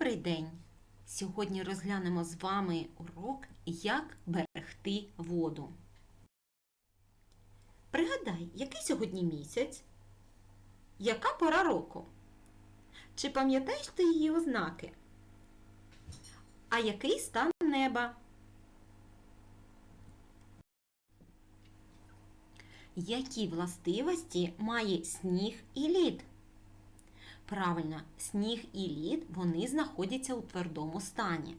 Добрий день! Сьогодні розглянемо з вами урок, як берегти воду. Пригадай, який сьогодні місяць? Яка пора року? Чи пам'ятаєш ти її ознаки? А який стан неба? Які властивості має сніг і лід? Правильно, сніг і лід вони знаходяться у твердому стані.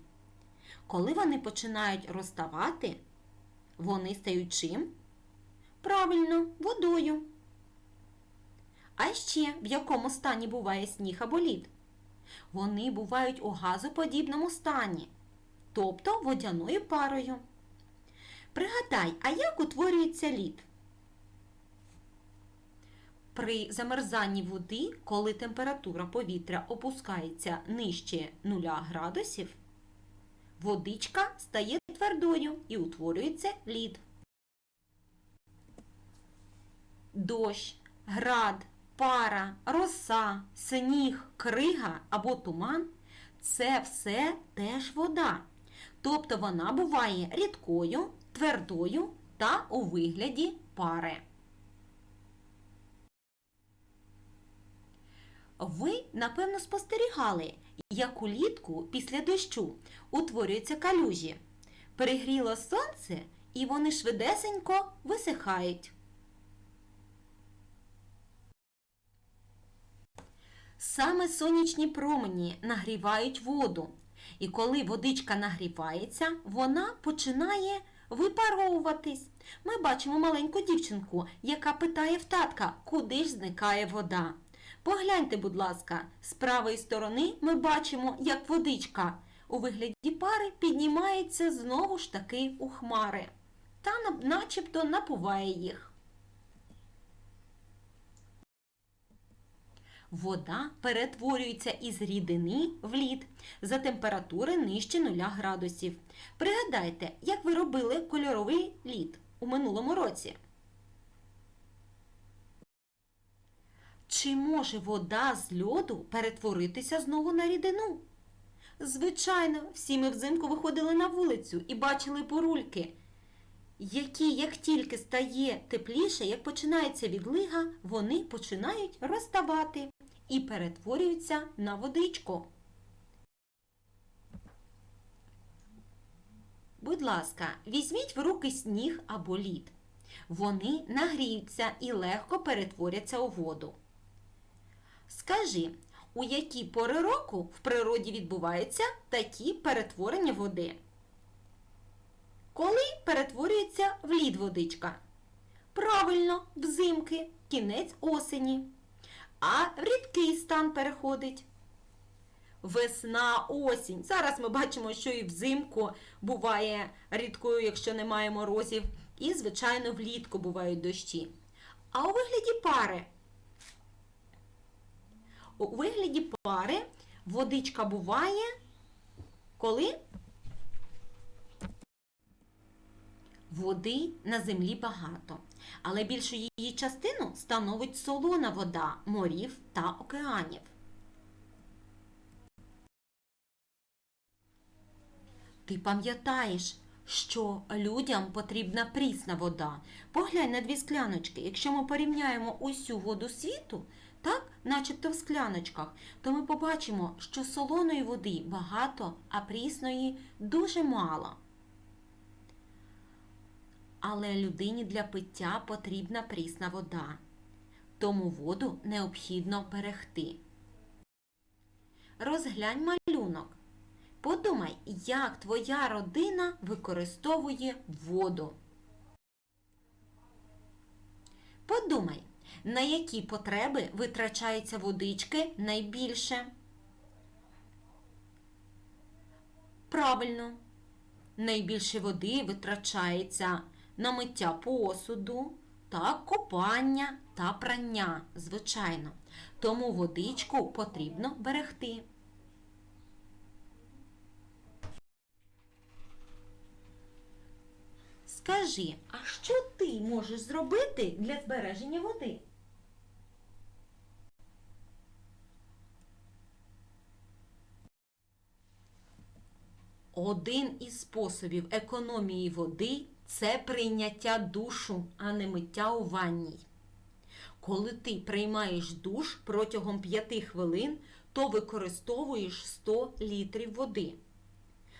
Коли вони починають розставати, вони стають чим? Правильно, водою. А ще в якому стані буває сніг або лід? Вони бувають у газоподібному стані, тобто водяною парою. Пригадай, а як утворюється лід? При замерзанні води, коли температура повітря опускається нижче 0 градусів, водичка стає твердою і утворюється лід. Дощ, град, пара, роса, сніг, крига або туман це все теж вода. Тобто вона буває рідкою, твердою та у вигляді пари. Ви, напевно, спостерігали, як улітку після дощу утворюються калюжі. Перегріло сонце і вони швидесенько висихають. Саме сонячні промені нагрівають воду. І коли водичка нагрівається, вона починає випаровуватись. Ми бачимо маленьку дівчинку, яка питає в татка, куди ж зникає вода. Погляньте, будь ласка, з правої сторони ми бачимо, як водичка у вигляді пари піднімається знову ж таки у хмари та начебто напуває їх. Вода перетворюється із рідини в лід за температури нижче 0 градусів. Пригадайте, як ви робили кольоровий лід у минулому році. Чи може вода з льоду перетворитися знову на рідину? Звичайно, всі ми взимку виходили на вулицю і бачили бурульки, які, як тільки стає тепліше, як починається відлига, вони починають розставати і перетворюються на водичку. Будь ласка, візьміть в руки сніг або лід. Вони нагріються і легко перетворяться у воду. Скажи, у які пори року в природі відбуваються такі перетворення води? Коли перетворюється в лід водичка? Правильно, взимки, кінець осені. А в рідкий стан переходить. Весна, осінь. Зараз ми бачимо, що і взимку буває рідкою, якщо немає морозів. І, звичайно, влітку бувають дощі. А у вигляді пари у вигляді пари водичка буває, коли води на землі багато, але більшу її частину становить солона вода морів та океанів. Ти пам'ятаєш, що людям потрібна прісна вода. Поглянь на дві скляночки. Якщо ми порівняємо усю воду світу, так, начебто в скляночках, то ми побачимо, що солоної води багато, а прісної дуже мало. Але людині для пиття потрібна прісна вода, тому воду необхідно берегти. Розглянь малюнок. Подумай, як твоя родина використовує воду. Подумай, на які потреби витрачається водички найбільше? Правильно, найбільше води витрачається на миття посуду, та купання та прання, звичайно. Тому водичку потрібно берегти. Скажи, а що ти можеш зробити для збереження води? Один із способів економії води це прийняття душу, а не миття у ванній. Коли ти приймаєш душ протягом 5 хвилин, то використовуєш 100 літрів води.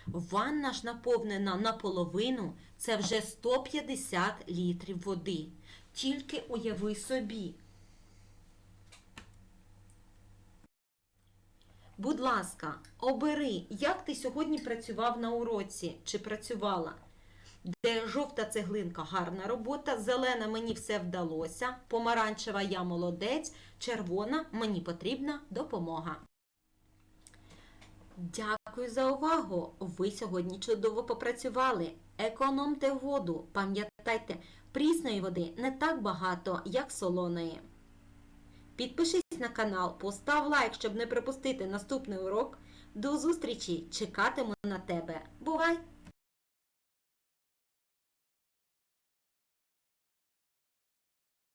Ванна ж наповнена наполовину, це вже 150 літрів води. Тільки уяви собі. Будь ласка, обери, як ти сьогодні працював на уроці чи працювала. Де жовта цеглинка гарна робота, зелена мені все вдалося, помаранчева я молодець, червона мені потрібна допомога. Дякую за увагу! Ви сьогодні чудово попрацювали. Економте воду. Пам'ятайте, прісної води не так багато, як солоної. Підпишись на канал, постав лайк, щоб не пропустити наступний урок. До зустрічі! Чекатиму на тебе. Бувай!